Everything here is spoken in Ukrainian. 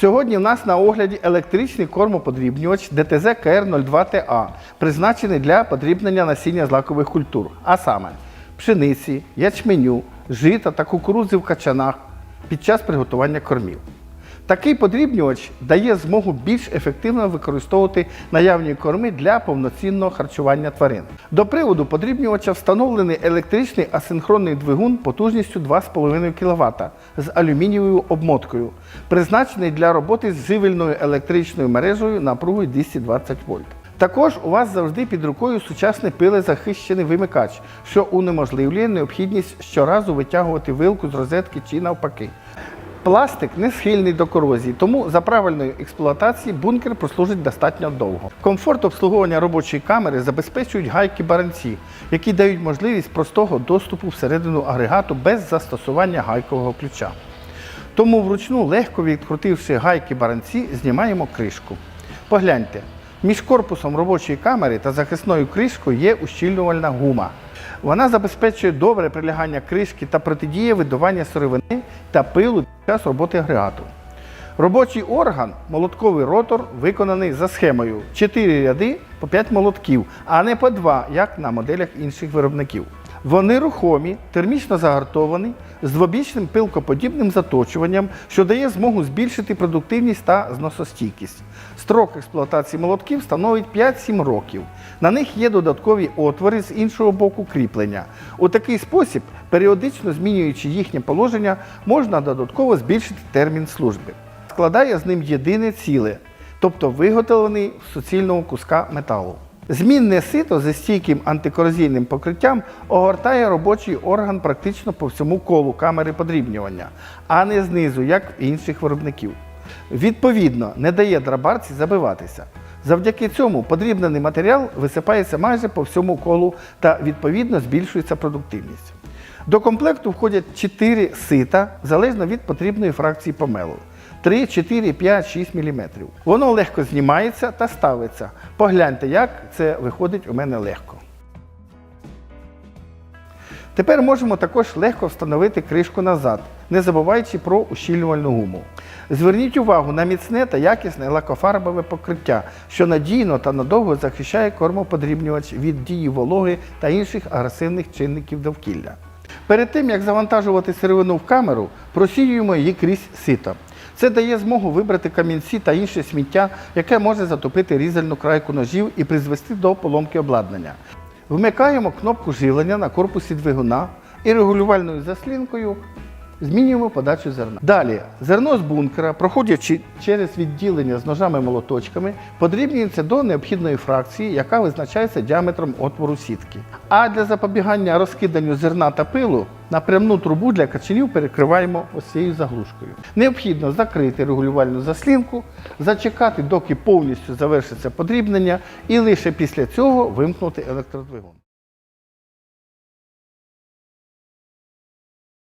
Сьогодні в нас на огляді електричний кормоподрібнювач ДТЗ КР02ТА, призначений для подрібнення насіння злакових культур, а саме пшениці, ячменю, жита та кукурудзи в качанах під час приготування кормів. Такий подрібнювач дає змогу більш ефективно використовувати наявні корми для повноцінного харчування тварин. До приводу подрібнювача встановлений електричний асинхронний двигун потужністю 2,5 кВт з алюмінієвою обмоткою, призначений для роботи з живильною електричною мережею напругою 220 вольт. Також у вас завжди під рукою сучасний пилезахищений вимикач, що унеможливлює необхідність щоразу витягувати вилку з розетки чи навпаки. Пластик не схильний до корозії, тому за правильної експлуатації бункер прослужить достатньо довго. Комфорт обслуговування робочої камери забезпечують гайки баранці, які дають можливість простого доступу всередину агрегату без застосування гайкового ключа. Тому вручну, легко відкрутивши гайки баранці, знімаємо кришку. Погляньте, між корпусом робочої камери та захисною кришкою є ущільнювальна гума. Вона забезпечує добре прилягання кришки та протидіє видування сировини та пилу під час роботи агрегату. Робочий орган, молотковий ротор, виконаний за схемою 4 ряди по 5 молотків, а не по 2, як на моделях інших виробників. Вони рухомі, термічно загартовані, з двобічним пилкоподібним заточуванням, що дає змогу збільшити продуктивність та зносостійкість. Строк експлуатації молотків становить 5-7 років. На них є додаткові отвори з іншого боку кріплення. У такий спосіб, періодично змінюючи їхнє положення, можна додатково збільшити термін служби. Складає з ним єдине ціле, тобто виготовлений з суцільного куска металу. Змінне сито зі стійким антикорозійним покриттям огортає робочий орган практично по всьому колу камери подрібнювання, а не знизу, як в інших виробників. Відповідно, не дає драбарці забиватися. Завдяки цьому подрібнений матеріал висипається майже по всьому колу та відповідно збільшується продуктивність. До комплекту входять 4 сита залежно від потрібної фракції помелу. 3, 4, 5, 6 мм. Воно легко знімається та ставиться. Погляньте, як це виходить у мене легко. Тепер можемо також легко встановити кришку назад, не забуваючи про ущільнювальну гуму. Зверніть увагу на міцне та якісне лакофарбове покриття, що надійно та надовго захищає кормоподрібнювач від дії вологи та інших агресивних чинників довкілля. Перед тим, як завантажувати сировину в камеру, просіюємо її крізь сито. Це дає змогу вибрати камінці та інше сміття, яке може затопити різальну крайку ножів і призвести до поломки обладнання. Вмикаємо кнопку живлення на корпусі двигуна і регулювальною заслінкою змінюємо подачу зерна. Далі зерно з бункера, проходячи через відділення з ножами-молоточками, подрібнюється до необхідної фракції, яка визначається діаметром отвору сітки. А для запобігання розкиданню зерна та пилу напрямну трубу для качанів перекриваємо ось цією заглушкою. Необхідно закрити регулювальну заслінку, зачекати, доки повністю завершиться подрібнення, і лише після цього вимкнути електродвигун.